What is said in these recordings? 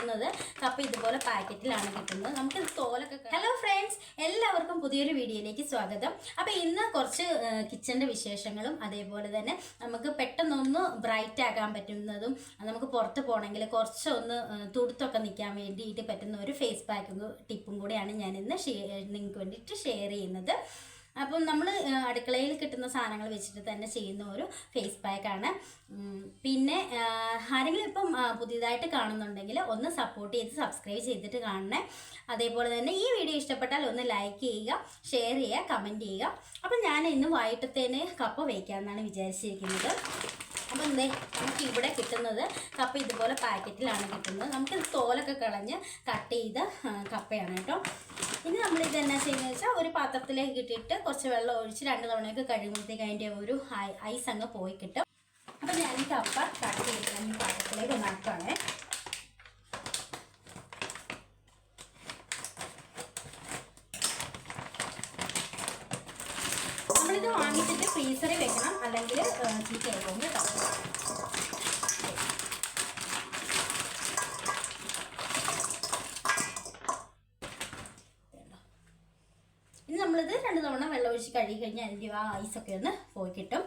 കിട്ടുന്നത്. കപ്പ ഇതുപോലെ പാക്കറ്റിലാണ് കിട്ടുന്നത്. നമുക്ക് തോലൊക്കെ ഹലോ ഫ്രണ്ട്സ് എല്ലാവർക്കും പുതിയൊരു വീഡിയോയിലേക്ക് സ്വാഗതം. അപ്പോൾ ഇന്ന് കുറച്ച് കിച്ചന്റെ വിശേഷങ്ങളും അതേപോലെ തന്നെ നമുക്ക് പെട്ടെന്നൊന്ന് ബ്രൈറ്റ് ആകാൻ പറ്റുന്നതും നമുക്ക് പുറത്ത് പോകണമെങ്കിൽ കുറച്ചൊന്ന് തുടുത്തൊക്കെ നിൽക്കാൻ വേണ്ടിയിട്ട് പറ്റുന്ന ഒരു ഫേസ് പാക്കും ടിപ്പും കൂടിയാണ് ഞാൻ ഇന്ന് ഷെയർ നിങ്ങൾക്ക് വേണ്ടിയിട്ട് ഷെയർ ചെയ്യുന്നത്. അപ്പം നമ്മൾ അടുക്കളയിൽ കിട്ടുന്ന സാധനങ്ങൾ വെച്ചിട്ട് തന്നെ ചെയ്യുന്ന ഒരു ഫേസ് പാക്കാണ് പിന്നെ ആരെങ്കിലും ഇപ്പം പുതിയതായിട്ട് കാണുന്നുണ്ടെങ്കിൽ ഒന്ന് സപ്പോർട്ട് ചെയ്ത് സബ്സ്ക്രൈബ് ചെയ്തിട്ട് കാണണേ. അതേപോലെ തന്നെ ഈ വീഡിയോ ഇഷ്ടപ്പെട്ടാൽ ഒന്ന് ലൈക്ക് ചെയ്യുക ഷെയർ ചെയ്യുക കമന്റ് ചെയ്യുക. അപ്പം ഞാൻ ഇന്ന് വൈകിട്ടത്തേന് കപ്പ വയ്ക്കാമെന്നാണ് വിചാരിച്ചിരിക്കുന്നത്. അപ്പം എന്തേ നമുക്ക് ഇവിടെ കിട്ടുന്നത് കപ്പ ഇതുപോലെ പാക്കറ്റിലാണ് കിട്ടുന്നത്. നമുക്ക് തോലൊക്കെ കളഞ്ഞ് കട്ട് ചെയ്ത കപ്പയാണ് കേട്ടോ. ഇനി നമ്മൾ ഇത് എന്നാ ചെയ്യുന്നത് വെച്ചാൽ ഒരു പാത്രത്തിലേക്ക് ഇട്ടിട്ട് കുറച്ച് വെള്ളം ഒഴിച്ച് രണ്ട് തവണയൊക്കെ കഴിയുമ്പോഴത്തേക്ക് അതിന്റെ ഒരു ഐസ് അങ്ങ് പോയി കിട്ടും. അപ്പം ഞാൻ ഈ കപ്പ കട്ട് ചെയ്ത് ഈ പാത്രത്തിലേക്ക് നട്ടാണേ നമ്മളിത് വാങ്ങിച്ചിട്ട് ഫ്രീസറിൽ വെക്കണം. അല്ലെങ്കിൽ ചീറ്റ് കേട്ടോ ഇനി നമ്മളിത് രണ്ട് കഴുകി കഴിഞ്ഞാൽ അതിന്റെ ആ ഐസൊക്കെ ഒന്ന് പോയി കിട്ടും.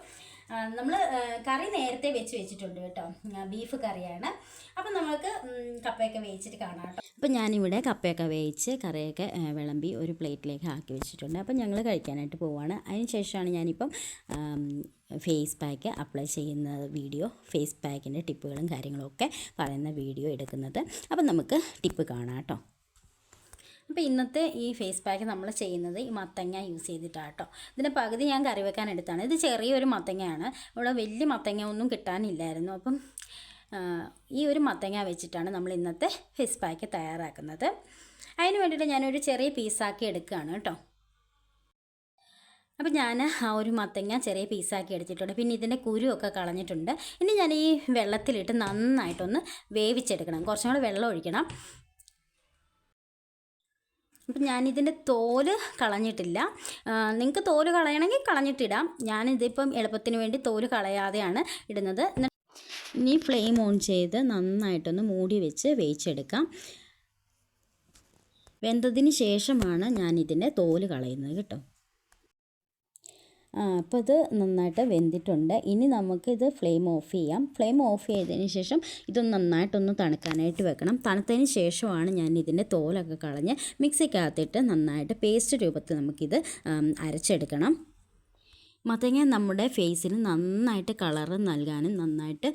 നമ്മൾ കറി നേരത്തെ വെച്ച് വെച്ചിട്ടുണ്ട് കേട്ടോ. ബീഫ് കറിയാണ്. അപ്പം നമുക്ക് കപ്പയൊക്കെ വേവിച്ചിട്ട് കാണാം കേട്ടോ. അപ്പം ഞാനിവിടെ കപ്പയൊക്കെ വേവിച്ച് കറിയൊക്കെ വിളമ്പി ഒരു പ്ലേറ്റിലേക്ക് ആക്കി വെച്ചിട്ടുണ്ട്. അപ്പം ഞങ്ങൾ കഴിക്കാനായിട്ട് പോവുകയാണ് അതിന് ശേഷമാണ് ഞാനിപ്പം ഫേസ് പാക്ക് അപ്ലൈ ചെയ്യുന്ന വീഡിയോ ഫേസ് പാക്കിന്റെ ടിപ്പുകളും കാര്യങ്ങളും ഒക്കെ പറയുന്ന വീഡിയോ എടുക്കുന്നത്. അപ്പം നമുക്ക് ടിപ്പ് കാണാം കേട്ടോ. അപ്പോൾ ഇന്നത്തെ ഈ ഫേസ് പാക്ക് നമ്മൾ ചെയ്യുന്നത് ഈ മത്തങ്ങ യൂസ് ചെയ്തിട്ടാണ് കേട്ടോ ഇതിന്റെ പകുതി ഞാൻ കറി വെക്കാൻ എടുത്താണ്. ഇത് ചെറിയൊരു മത്തങ്ങയാണ്. ഇവിടെ വലിയ മത്തങ്ങ ഒന്നും കിട്ടാനില്ലായിരുന്നു. അപ്പം ഈ ഒരു മത്തങ്ങ വെച്ചിട്ടാണ് നമ്മൾ ഇന്നത്തെ ഫേസ് പാക്ക് തയ്യാറാക്കുന്നത്. അതിന് വേണ്ടിയിട്ട് ഞാനൊരു ചെറിയ പീസാക്കി എടുക്കുകയാണ് കേട്ടോ അപ്പോൾ ഞാൻ ആ ഒരു മത്തങ്ങ ചെറിയ പീസാക്കി എടുത്തിട്ടുണ്ട്. പിന്നെ ഇതിന്റെ കുരുവൊക്കെ കളഞ്ഞിട്ടുണ്ട്. ഇനി ഞാൻ ഈ വെള്ളത്തിലിട്ട് നന്നായിട്ടൊന്ന് വേവിച്ചെടുക്കണം. കുറച്ചും കൂടെ വെള്ളം ഒഴിക്കണം. അപ്പം ഞാനിതിന്റെ തോൽ കളഞ്ഞിട്ടില്ല. നിങ്ങൾക്ക് തോൽ കളയണമെങ്കിൽ കളഞ്ഞിട്ടിടാം. ഞാനിതിപ്പം എളുപ്പത്തിന് വേണ്ടി തോൽ കളയാതെയാണ് ഇടുന്നത്. ഇനി ഫ്ലെയിം ഓൺ ചെയ്ത് നന്നായിട്ടൊന്ന് മൂടി വെച്ച് വേവിച്ചെടുക്കാം. വെന്തതിന് ശേഷമാണ് ഞാനിതിന്റെ തോൽ കളയുന്നത് കേട്ടോ. അപ്പോൾ ഇത് നന്നായിട്ട് വെന്തിട്ടുണ്ട്. ഇനി നമുക്കിത് ഫ്ലെയിം ഓഫ് ചെയ്യാം. ഫ്ലെയിം ഓഫ് ചെയ്തതിന് ശേഷം ഇതൊന്ന് നന്നായിട്ടൊന്ന് തണുക്കാനായിട്ട് വെക്കണം. തണുത്തതിന് ശേഷമാണ് ഞാൻ ഇതിന്റെ തോലൊക്കെ കളഞ്ഞ് മിക്സിക്കകത്തിട്ട് നന്നായിട്ട് പേസ്റ്റ് രൂപത്തിൽ നമുക്കിത് അരച്ചെടുക്കണം. മത്തങ്ങ നമ്മുടെ ഫേസിന് നന്നായിട്ട് കളറ് നൽകാനും നന്നായിട്ട്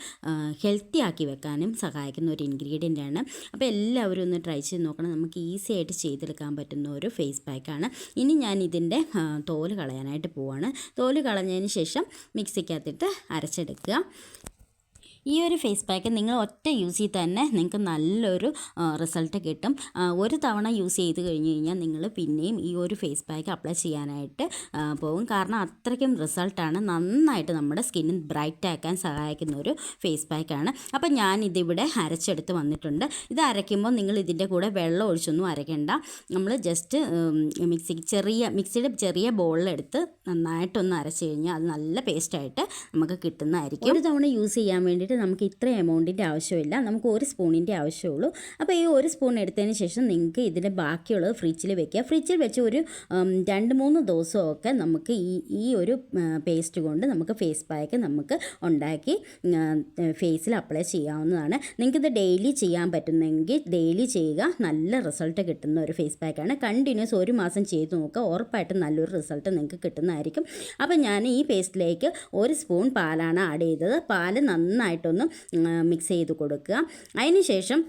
ഹെൽത്തി ആക്കി വെക്കാനും സഹായിക്കുന്ന ഒരു ഇൻഗ്രീഡിയന്റ് ആണ്. അപ്പോൾ എല്ലാവരും ഒന്ന് ട്രൈ ചെയ്ത് നോക്കണം. നമുക്ക് ഈസി ആയിട്ട് ചെയ്തെടുക്കാൻ പറ്റുന്ന ഒരു ഫേസ് പാക്കാണ് ഇനി ഞാൻ ഇതിന്റെ തോൽ കളയാനായിട്ട് പോവാണ്. തോൽ കളഞ്ഞതിന് ശേഷം മിക്സിക്കകത്തിട്ട് അരച്ചെടുക്കുക. ഈ ഒരു ഫേസ് പാക്ക് നിങ്ങൾ ഒറ്റ യൂസ് ചെയ്ത് തന്നെ നിങ്ങൾക്ക് നല്ലൊരു റിസൾട്ട് കിട്ടും. ഒരു തവണ യൂസ് ചെയ്ത് കഴിഞ്ഞ് കഴിഞ്ഞാൽ നിങ്ങൾ പിന്നെയും ഈ ഒരു ഫേസ് പാക്ക് അപ്ലൈ ചെയ്യാനായിട്ട് പോകും. കാരണം അത്രയ്ക്കും റിസൾട്ടാണ് നന്നായിട്ട് നമ്മുടെ സ്കിന്നിൽ ബ്രൈറ്റ് ആക്കാൻ സഹായിക്കുന്ന ഒരു ഫേസ് പാക്കാണ് അപ്പോൾ ഞാൻ ഇതിവിടെ അരച്ചെടുത്ത് വന്നിട്ടുണ്ട്. ഇത് അരയ്ക്കുമ്പോൾ നിങ്ങൾ ഇതിന്റെ കൂടെ വെള്ളം ഒഴിച്ചൊന്നും അരയ്ക്കേണ്ട. നമ്മൾ ജസ്റ്റ് മിക്സി ചെറിയ മിക്സിയുടെ ചെറിയ ബോളിലെടുത്ത് നന്നായിട്ടൊന്ന് അരച്ച് കഴിഞ്ഞാൽ അത് നല്ല പേസ്റ്റായിട്ട് നമുക്ക് കിട്ടുന്നതായിരിക്കും. ഒരു തവണ യൂസ് ചെയ്യാൻ വേണ്ടിയിട്ട് നമുക്ക് ഇത്ര എമൗണ്ടിന്റെ ആവശ്യമില്ല. നമുക്ക് ഒരു സ്പൂണിന്റെ ആവശ്യമുള്ളൂ. അപ്പോൾ ഈ ഒരു സ്പൂൺ എടുത്തതിന് ശേഷം നിങ്ങൾക്ക് ഇതിന്റെ ബാക്കിയുള്ളത് ഫ്രിഡ്ജിൽ വെക്കുക. ഫ്രിഡ്ജിൽ വെച്ച് ഒരു രണ്ട് മൂന്ന് ദിവസമൊക്കെ നമുക്ക് ഈ ഈ ഒരു പേസ്റ്റ് കൊണ്ട് നമുക്ക് ഫേസ് പാക്ക് നമുക്ക് ഉണ്ടാക്കി ഫേസിൽ അപ്ലൈ ചെയ്യാവുന്നതാണ്. നിങ്ങൾക്കിത് ഡെയിലി ചെയ്യാൻ പറ്റുന്നെങ്കിൽ ഡെയിലി ചെയ്യുക. നല്ല റിസൾട്ട് കിട്ടുന്ന ഒരു ഫേസ് പാക്കാണ് കണ്ടിന്യൂസ് ഒരു മാസം ചെയ്ത് നോക്കുക. ഉറപ്പായിട്ടും നല്ലൊരു റിസൾട്ട് നിങ്ങൾക്ക് കിട്ടുന്നതായിരിക്കും. അപ്പോൾ ഞാൻ ഈ പേസ്റ്റിലേക്ക് ഒരു സ്പൂൺ പാലാണ് ആഡ് ചെയ്തത്. പാൽ നന്നായിട്ടൊന്ന് മിക്സ് ചെയ്ത് കൊടുക്കുക. അതിന് ശേഷം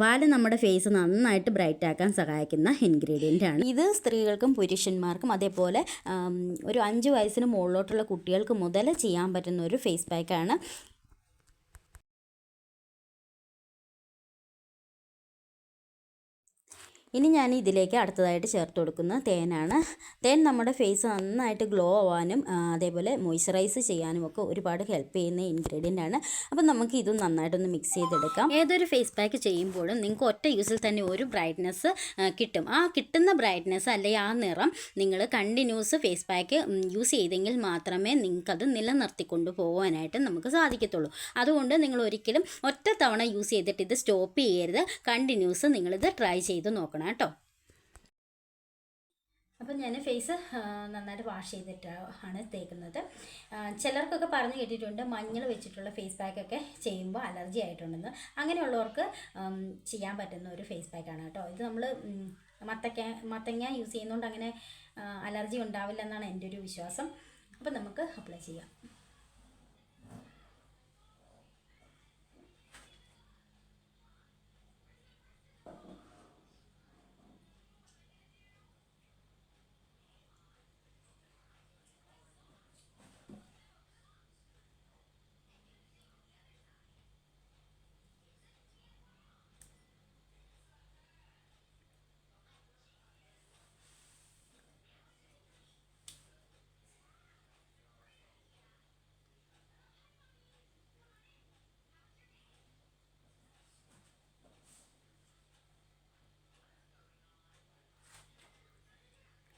പാൽ നമ്മുടെ ഫേസ് നന്നായിട്ട് ബ്രൈറ്റ് ആക്കാൻ സഹായിക്കുന്ന ഇൻഗ്രീഡിയന്റ് ആണ്. ഇത് സ്ത്രീകൾക്കും പുരുഷന്മാർക്കും അതേപോലെ ഒരു അഞ്ച് വയസ്സിന് മുകളിലോട്ടുള്ള കുട്ടികൾക്ക് മുതൽ ചെയ്യാൻ പറ്റുന്ന ഒരു ഫേസ് പാക്കാണ് ഇനി ഞാൻ ഇതിലേക്ക് അടുത്തതായിട്ട് ചേർത്ത് കൊടുക്കുന്ന തേനാണ്. തേൻ നമ്മുടെ ഫേസ് നന്നായിട്ട് ഗ്ലോ ആവാനും അതേപോലെ മോയ്സ്ചറൈസ് ചെയ്യാനും ഒക്കെ ഒരുപാട് ഹെൽപ്പ് ചെയ്യുന്ന ഇൻഗ്രീഡിയന്റ് ആണ്. അപ്പം നമുക്ക് ഇതും നന്നായിട്ടൊന്ന് മിക്സ് ചെയ്തെടുക്കാം. ഏതൊരു ഫേസ് പാക്ക് ചെയ്യുമ്പോഴും നിങ്ങൾക്ക് ഒറ്റ യൂസിൽ തന്നെ ഒരു ബ്രൈറ്റ്നസ് കിട്ടും. ആ കിട്ടുന്ന ബ്രൈറ്റ്നസ് അല്ലെങ്കിൽ ആ നിറം നിങ്ങൾ കണ്ടിന്യൂസ് ഫേസ് പാക്ക് യൂസ് ചെയ്തെങ്കിൽ മാത്രമേ നിങ്ങൾക്കത് നിലനിർത്തിക്കൊണ്ട് പോകാനായിട്ട് നമുക്ക് സാധിക്കത്തുള്ളൂ. അതുകൊണ്ട് നിങ്ങൾ ഒരിക്കലും ഒറ്റ തവണ യൂസ് ചെയ്തിട്ട് ഇത് സ്റ്റോപ്പ് ചെയ്യരുത്. കണ്ടിന്യൂസ് നിങ്ങളിത് ട്രൈ ചെയ്ത് നോക്കണം. കേട്ടോ. അപ്പം ഞാൻ ഫേസ് നന്നായിട്ട് വാഷ് ചെയ്തിട്ട് ആണ് തേക്കുന്നത് ചിലർക്കൊക്കെ പറഞ്ഞു കേട്ടിട്ടുണ്ട് മഞ്ഞൾ വെച്ചിട്ടുള്ള ഫേസ് പാക്കൊക്കെ ചെയ്യുമ്പോൾ അലർജി ആയിട്ടുണ്ടെന്ന്. അങ്ങനെയുള്ളവർക്ക് ചെയ്യാൻ പറ്റുന്ന ഒരു ഫേസ് പാക്കാണ് കേട്ടോ. ഇത് നമ്മൾ മത്തക്ക മത്തങ്ങ യൂസ് ചെയ്യുന്നതുകൊണ്ട് അങ്ങനെ അലർജി ഉണ്ടാവില്ല എന്നാണ് എന്റെ ഒരു വിശ്വാസം. അപ്പം നമുക്ക് അപ്ലൈ ചെയ്യാം.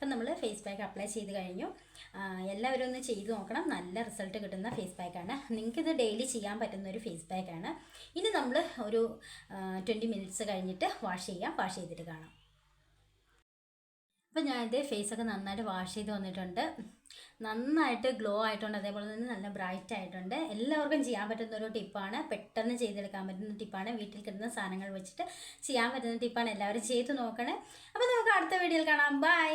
അപ്പം നമ്മൾ ഫേസ് പാക്ക് അപ്ലൈ ചെയ്ത് കഴിഞ്ഞു. എല്ലാവരും ഒന്ന് ചെയ്ത് നോക്കണം. നല്ല റിസൾട്ട് കിട്ടുന്ന ഫേസ് പാക്കാണ് നിങ്ങൾക്കിത് ഡെയിലി ചെയ്യാൻ പറ്റുന്ന ഒരു ഫേസ് പാക്കാണ് ഇനി നമ്മൾ ഒരു ട്വന്റി മിനിറ്റ്സ് കഴിഞ്ഞിട്ട് വാഷ് ചെയ്യാം. വാഷ് ചെയ്തിട്ട് കാണാം. അപ്പം ഞാനിത് ഫേസ് ഫേസൊക്കെ നന്നായിട്ട് വാഷ് ചെയ്ത് വന്നിട്ടുണ്ട്. നന്നായിട്ട് ഗ്ലോ ആയിട്ടുണ്ട്. അതേപോലെ തന്നെ നല്ല ബ്രൈറ്റ് ആയിട്ടുണ്ട്. എല്ലാവർക്കും ചെയ്യാൻ പറ്റുന്ന ഒരു ടിപ്പാണ് പെട്ടെന്ന് ചെയ്തെടുക്കാൻ പറ്റുന്ന ടിപ്പാണ് വീട്ടിൽ കിട്ടുന്ന സാധനങ്ങൾ വെച്ചിട്ട് ചെയ്യാൻ പറ്റുന്ന ടിപ്പാണ് എല്ലാവരും ചെയ്ത് നോക്കണേ. അപ്പോൾ നമുക്ക് അടുത്ത വീഡിയോയിൽ കാണാം. ബൈ